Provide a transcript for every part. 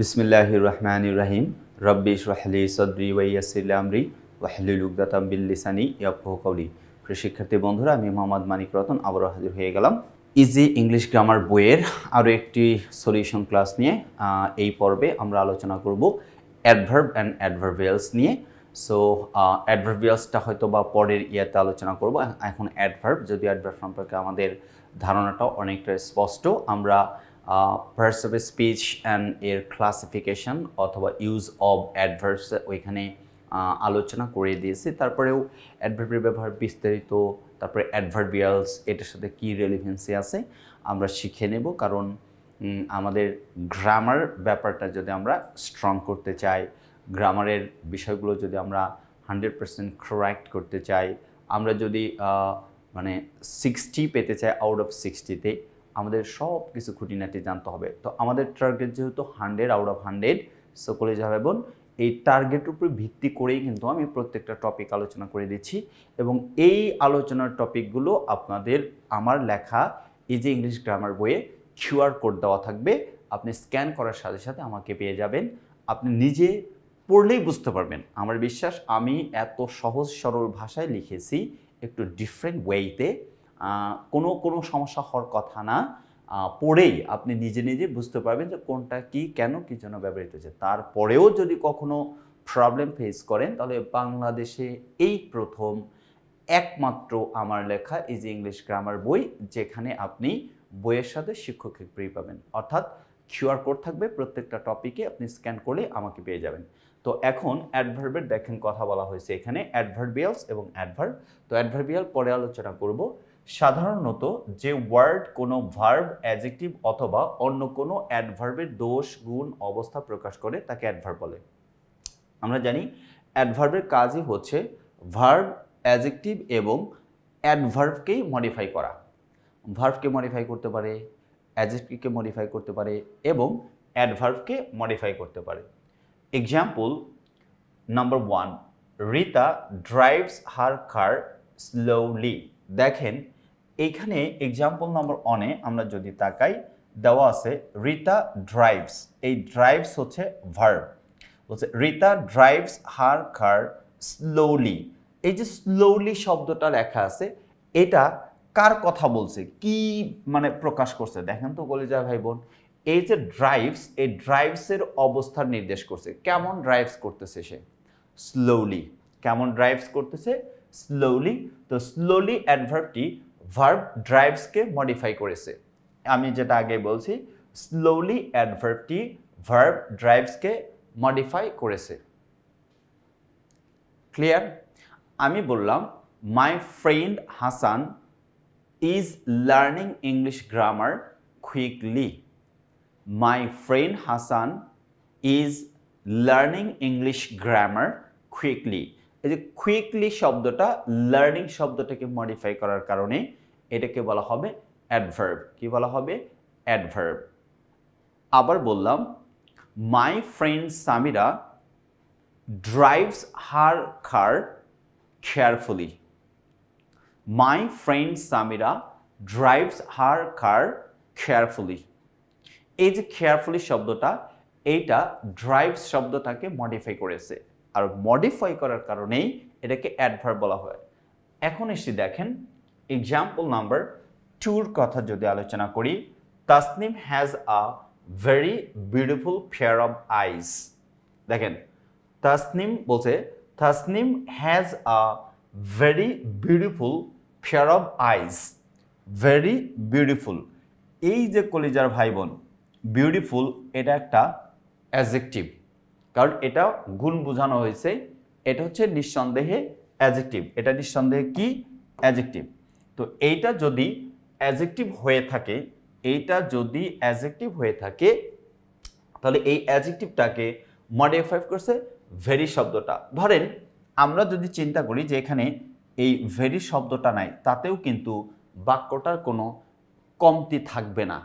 বিসমিল্লাহ রহমান রাহিম রব্বি রাহলি সদরি ওয়াইয়াসিল আমরি ওয়াহলুল উকদাতাম বিল্লিসানি ইয়াফকাহু কওলি। প্রিয় শিক্ষার্থী বন্ধুরা, আমি মোহাম্মদ মানিক রতন, আবারও হাজির হয়ে গেলাম ইজি ইংলিশ গ্রামার বইয়ের আরও একটি সলিউশন ক্লাস নিয়ে। এই পর্বে আমরা আলোচনা করব অ্যাডভার্ব অ্যান্ড অ্যাডভার্বিয়ালস নিয়ে। সো অ্যাডভার্বিয়ালসটা হয়তো বা পরের ইয়াতে আলোচনা করব। এখন অ্যাডভার্ব যদি অ্যাডভার্ব সম্পর্কে আমাদের ধারণাটাও অনেকটা স্পষ্ট, আমরা পার্টস অফ স্পিচ অ্যান্ড এর ক্লাসিফিকেশন অথবা ইউজ অফ অ্যাডভার্স ওইখানে আলোচনা করে দিয়েছি। তারপরেও অ্যাডভার্বের ব্যবহার বিস্তারিত, তারপরে অ্যাডভার্বিয়ালস এটার সাথে কী রেলিভেন্সি আছে, আমরা শিখে নেব। কারণ আমাদের গ্রামার ব্যাপারটা যদি আমরা স্ট্রং করতে চাই গ্রামারের বিষয়গুলো যদি আমরা হান্ড্রেড পার্সেন্ট কারেক্ট করতে চাই, আমরা যদি মানে সিক্সটি পেতে চাই আউট অফ সিক্সটিতে আমাদের সব কিছু খুঁটিনাটি জানতে হবে। তো আমাদের টার্গেট যেহেতু hundred out of hundred so college বোন এই টার্গেটের উপর ভিত্তি করেই কিন্তু আমি প্রত্যেকটা টপিক আলোচনা করে দিচ্ছি এবং এই আলোচনার টপিকগুলো আপনাদের আমার লেখা ইজি ইংলিশ গ্রামার বইয়ে কিউআর কোড দেওয়া থাকবে। আপনি স্ক্যান করার সাথে সাথে আমাকে পেয়ে যাবেন। আপনি নিজে পড়লেই বুঝতে পারবেন। আমার বিশ্বাস, আমি এত সহজ সরল ভাষায় লিখেছি একটু ডিফারেন্ট ওয়েতে কোনো কোনো সমস্যা হওয়ার কথা না। পড়েই আপনি নিজে নিজে বুঝতে পারবেন যে কোনটা কি, কেন, কি জন্য ব্যবহৃত হচ্ছে। তারপরেও যদি কখনো প্রবলেম ফেস করেন, তাহলে বাংলাদেশে এই প্রথম একমাত্র আমার লেখা ইজি ইংলিশ গ্রামার বই, যেখানে আপনি বইয়ের সাথে শিক্ষকের ফ্রি পাবেন। অর্থাৎ কিউআর কোড থাকবে প্রত্যেকটা টপিকে আপনি স্ক্যান করলে আমাকে পেয়ে যাবেন। তো এখন অ্যাডভার্বের দেখেন কথা বলা হয়েছে এখানে অ্যাডভার্বিয়ালস এবং অ্যাডভার্ব তো অ্যাডভার্বিয়াল পরে আলোচনা করব। সাধারণত যে ওয়ার্ড কোনো ভার্ব অ্যাজেক্টিভ অথবা অন্য কোনো অ্যাডভার্বের দোষ, গুণ, অবস্থা প্রকাশ করে, তাকে অ্যাডভার্ব বলে। আমরা জানি অ্যাডভার্বের কাজই হচ্ছে ভার্ব অ্যাজেক্টিভ এবং অ্যাডভার্বকেই মডিফাই করা। ভার্বকে মডিফাই করতে পারে অ্যাজেক্টিভকে মডিফাই করতে পারে এবং অ্যাডভার্বকে মডিফাই করতে পারে। Example number one Rita drives her car slowly দেখেন এইখানে এক্সাম্পল নাম্বার অনে আমরা যদি তাকাই, দেওয়া আছে রিতা ড্রাইভস এই ড্রাইভস হচ্ছে ভার্ব বলছে Rita drives her car slowly এই যে স্লোলি শব্দটা লেখা আছে, এটা কার কথা বলছে? কি মানে প্রকাশ করছে? দেখেন তো বলে যায় ভাই বোন এই যে ড্রাইভস এই ড্রাইভসের অবস্থার নির্দেশ করছে। কেমন ড্রাইভস করতেছে সে? স্লোলি কেমন ড্রাইভস করতেছে? স্লোলি তো স্লোলি অ্যাডভার্বটি ভার্ব ড্রাইভসকে মডিফাই করেছে। আমি যেটা আগে বলছি স্লোলি অ্যাডভার্বটি ভার্ব ড্রাইভসকে মডিফাই করেছে। ক্লিয়ার আমি বললাম my friend Hasan is learning English grammar quickly my friend Hasan is learning English grammar quickly এই যে কুইকলি শব্দটা লার্নিং শব্দটাকে মডিফাই করার কারণে এটাকে বলা হবে অ্যাডভার্ব কি বলা হবে? অ্যাডভার্ব আবার বললাম my friend Samira drives her car carefully my friend Samira drives her car carefully এই যে কেয়ারফুলি শব্দটা, এইটা ড্রাইভস শব্দটাকে মডিফাই করেছে। আর মডিফাই করার কারণেই এটাকে অ্যাডভার্ব বলা হয়। এখন এসে দেখেন এক্সাম্পল নাম্বার টুর কথা যদি আলোচনা করি Tasnim has a very beautiful pair of eyes দেখেন তাসনিম বলছে Tasnim has a very beautiful pair of eyes very beautiful এই যে কলিজার ভাই বোন বিউটিফুল এটা একটা অ্যাজেক্টিভ কারণ এটা গুণ বোঝানো হয়েছে। এটা হচ্ছে নিঃসন্দেহে অ্যাজেক্টিভ এটা নিঃসন্দেহে কি? অ্যাজেক্টিভ তো এইটা যদি অ্যাজেক্টিভ হয়ে থাকে, এইটা যদি অ্যাজেক্টিভ হয়ে থাকে, তাহলে এই অ্যাজেক্টিভটাকে মডিফাই করছে ভেরি শব্দটা। ধরেন, আমরা যদি চিন্তা করি যে এখানে এই ভেরি শব্দটা নাই, তাতেও কিন্তু বাক্যটার কোনো কমতি থাকবে না।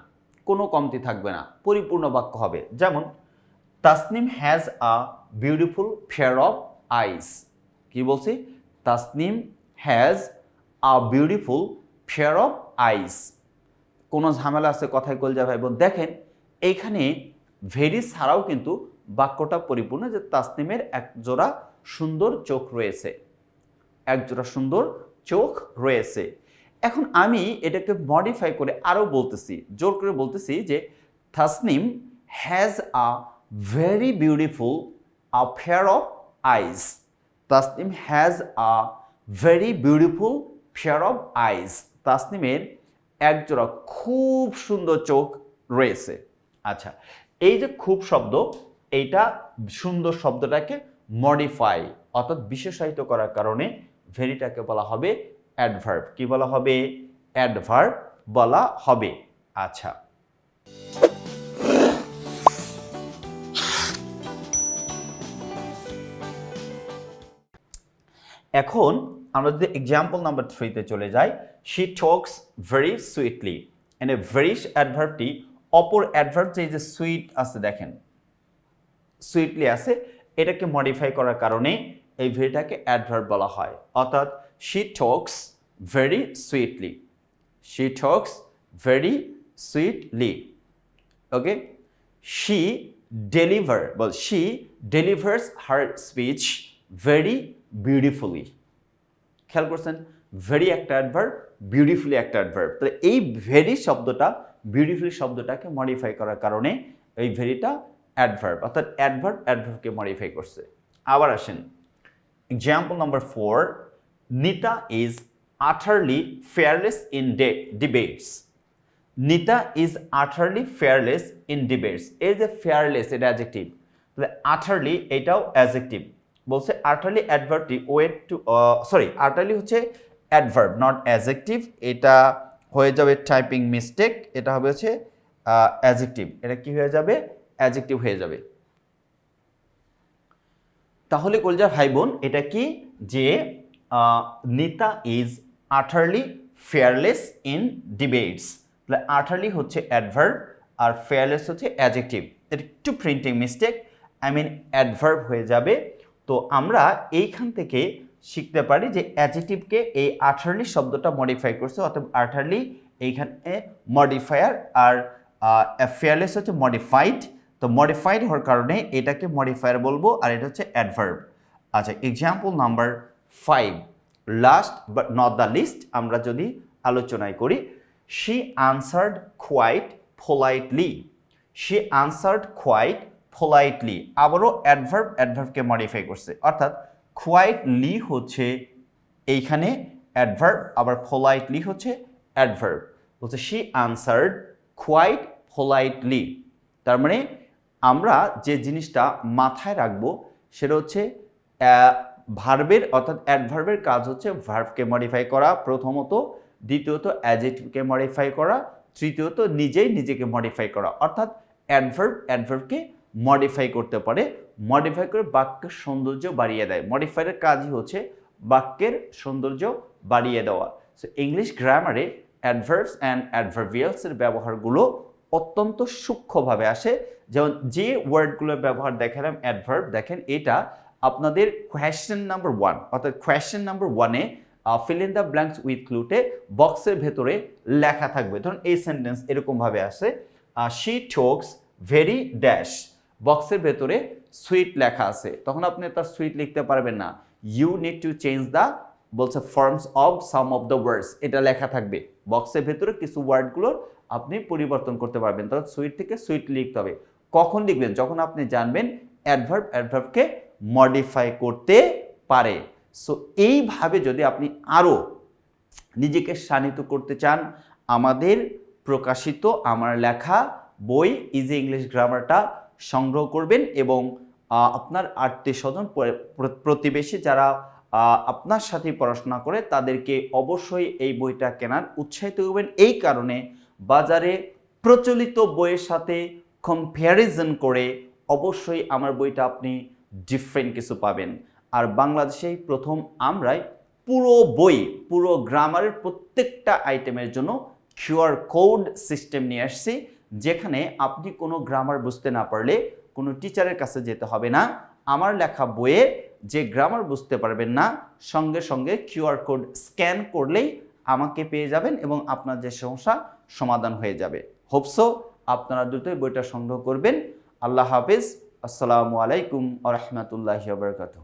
কোনো কমতি থাকবে না। পরিপূর্ণ বাক্য হবে। যেমন Tasnim has a beautiful pair of eyes কি বলছি? Tasnim has a beautiful pair of eyes কোনো ঝামেলা আছে? কথায় কল যাবে এবং দেখেন, এইখানে ভেরি ছাড়াও কিন্তু বাক্যটা পরিপূর্ণ যে তাসনিমের এক জোড়া সুন্দর চোখ রয়েছে। এক জোড়া সুন্দর চোখ রয়েছে। এখন আমি এটাকে মডিফাই করে আরও বলতেছি, জোর করে বলতেছি যে Tasnim has a very beautiful a pair of eyes Tasnim has a very beautiful pair of eyes তাসনিমের একজোড়া খুব সুন্দর চোখ রয়েছে। আচ্ছা এই যে খুব শব্দ, এইটা সুন্দর শব্দটাকে মডিফাই অর্থাৎ বিশেষায়িত করার কারণে ভেরিটাকে বলা হবে অ্যাডভার্ব কি বলা হবে? অ্যাডভার্ব বলা হবে। আচ্ছা এখন আমরা যদি এক্সাম্পল নাম্বার থ্রিতে চলে যাই she talks very sweetly and a very অ্যাডভার্বটি অপর অ্যাডভার্ব যে যে সুইট আছে দেখেন সুইটলি আছে, এটাকে মডিফাই করার কারণে এই ভেরিটাকে অ্যাডভার্ব বলা হয়। অর্থাৎ she talks very sweetly she talks very sweetly okay she deliver ball she delivers her speech very beautifully খেয়াল করছেন? ভেরি একটা অ্যাডভার্ব বিউটিফুলি একটা অ্যাডভার্ব তাহলে এই ভেরি শব্দটা বিউটিফুলি শব্দটাকে মডিফাই করার কারণে এই ভেরিটা অ্যাডভার্ব অর্থাৎ অ্যাডভার্ব অ্যাডভার্বকে মডিফাই করছে। আবার আসেন। Example number four Nita is utterly fearless in the debates Nita is utterly fearless in debates এই যে ফেয়ারলেস এটা অ্যাজেক্টিভ তাহলে আঠারলি এটাও অ্যাজেক্টিভ বলছে আঠারলি অ্যাডভার্বটি ওয়েট টু সরি আঠারলি হচ্ছে অ্যাডভার্ব নট অ্যাজেক্টিভ এটা হয়ে যাবে টাইপিং মিস্টেক এটা হবে হচ্ছে অ্যাজেক্টিভ এটা কি হয়ে যাবে? অ্যাজেক্টিভ হয়ে যাবে। তাহলে কলজা ভাই বোন এটা কি? যে Nita is utterly fearless in debates তাহলে আঠারলি হচ্ছে অ্যাডভার্ব আর ফেয়ারলেস হচ্ছে অ্যাজেক্টিভ এটা একটু printing mistake I mean adverb হয়ে যাবে তো আমরা এইখান থেকে শিখতে পারি যে অ্যাজেটিভকে এই আঠারলি শব্দটা মডিফাই করছে অর্থাৎ আঠারলি এইখানে মডিফায়ার আর ফেয়ারলেস হচ্ছে মডিফাইড তো মডিফাইড হওয়ার কারণে এটাকে মডিফায়ার বলব আর এটা হচ্ছে অ্যাডভার্ব আচ্ছা example number five last but not the least আমরা যদি আলোচনায় করি she answered quite politely she answered quite politely আবারও অ্যাডভার্ব অ্যাডভার্বকে মডিফাই করছে। অর্থাৎ কোয়াইটলি হচ্ছে এইখানে অ্যাডভার্ব আবার পোলাইটলি হচ্ছে অ্যাডভার্ব বলছে শি আনসার্ড কোয়াইট পোলাইটলি তার মানে আমরা যে জিনিসটা মাথায় রাখব, সেটা হচ্ছে ভার্বের অর্থাৎ অ্যাডভার্বের কাজ হচ্ছে ভার্বকে মডিফাই করা, প্রথমত। দ্বিতীয়ত অ্যাজেটিভকে মডিফাই করা। তৃতীয়ত, নিজেই নিজেকে মডিফাই করা। অর্থাৎ অ্যাডভার্ব অ্যাডভার্বকে মডিফাই করতে পারে মডিফাই করে বাক্যের সৌন্দর্য বাড়িয়ে দেয়। মডিফাইয়ের কাজই হচ্ছে বাক্যের সৌন্দর্য বাড়িয়ে দেওয়া। সো ইংলিশ গ্রামারে অ্যাডভার্বস অ্যান্ড অ্যাডভার্বিয়ালসের ব্যবহারগুলো অত্যন্ত সূক্ষ্মভাবে আসে। যেমন, যে ওয়ার্ডগুলোর ব্যবহার দেখালাম অ্যাডভার্ব দেখেন, এটা আপনাদের কোয়েশ্চেন নাম্বার ওয়ান অর্থাৎ কোয়েশ্চেন নাম্বার ওয়ানে fill in the blanks with ক্লুটে বক্সের ভেতরে লেখা থাকবে। ধরুন, এই সেন্টেন্স এরকমভাবে আসে শি টোকস ভেরি ড্যাশ বক্সের ভেতরে সুইট লেখা আছে। তখন আপনি তার সুইট লিখতে পারবেন না। You need to change the বলছে forms of some of the words এটা লেখা থাকবে। বক্সের ভেতরে কিছু ওয়ার্ডগুলোর আপনি পরিবর্তন করতে পারবেন। তখন সুইট থেকে সুইট লিখতে হবে। কখন লিখবেন? যখন আপনি জানবেন অ্যাডভার্ব অ্যাডভার্বকে মডিফাই করতে পারে। সো এইভাবে যদি আপনি আরও নিজেকে শানিত করতে চান, আমাদের প্রকাশিত, আমার লেখা বই ইজি ইংলিশ গ্রামারটা সংগ্রহ করবেন এবং আপনার আত্মীয় স্বজন প্রতিবেশী যারা আপনার সাথে পড়াশোনা করে তাদেরকে অবশ্যই এই বইটা কেনার উৎসাহিত করবেন। এই কারণে বাজারে প্রচলিত বইয়ের সাথে কম্প্যারিজন করে অবশ্যই আমার বইটা আপনি ডিফারেন্ট কিছু পাবেন। আর বাংলাদেশেই প্রথম আমরাই পুরো বই, পুরো গ্রামারের প্রত্যেকটা আইটেমের জন্য কিউআর কোড সিস্টেম নিয়ে আসছি। যেখানে আপনি কোনো গ্রামার বুঝতে না পারলে কোনো টিচারের কাছে যেতে হবে না। আমার লেখা বইয়ে যে গ্রামার বুঝতে পারবেন না, সঙ্গে সঙ্গে কিউআর কোড স্ক্যান করলেই আমাকে পেয়ে যাবেন এবং আপনার যে সমস্যা সমাধান হয়ে যাবে। হোপসো আপনারা দ্রুতই বইটা সংগ্রহ করবেন। আল্লাহ হাফিজ। আসসালামু আলাইকুম আ রহমতুল্লাহি বারকাতুহ।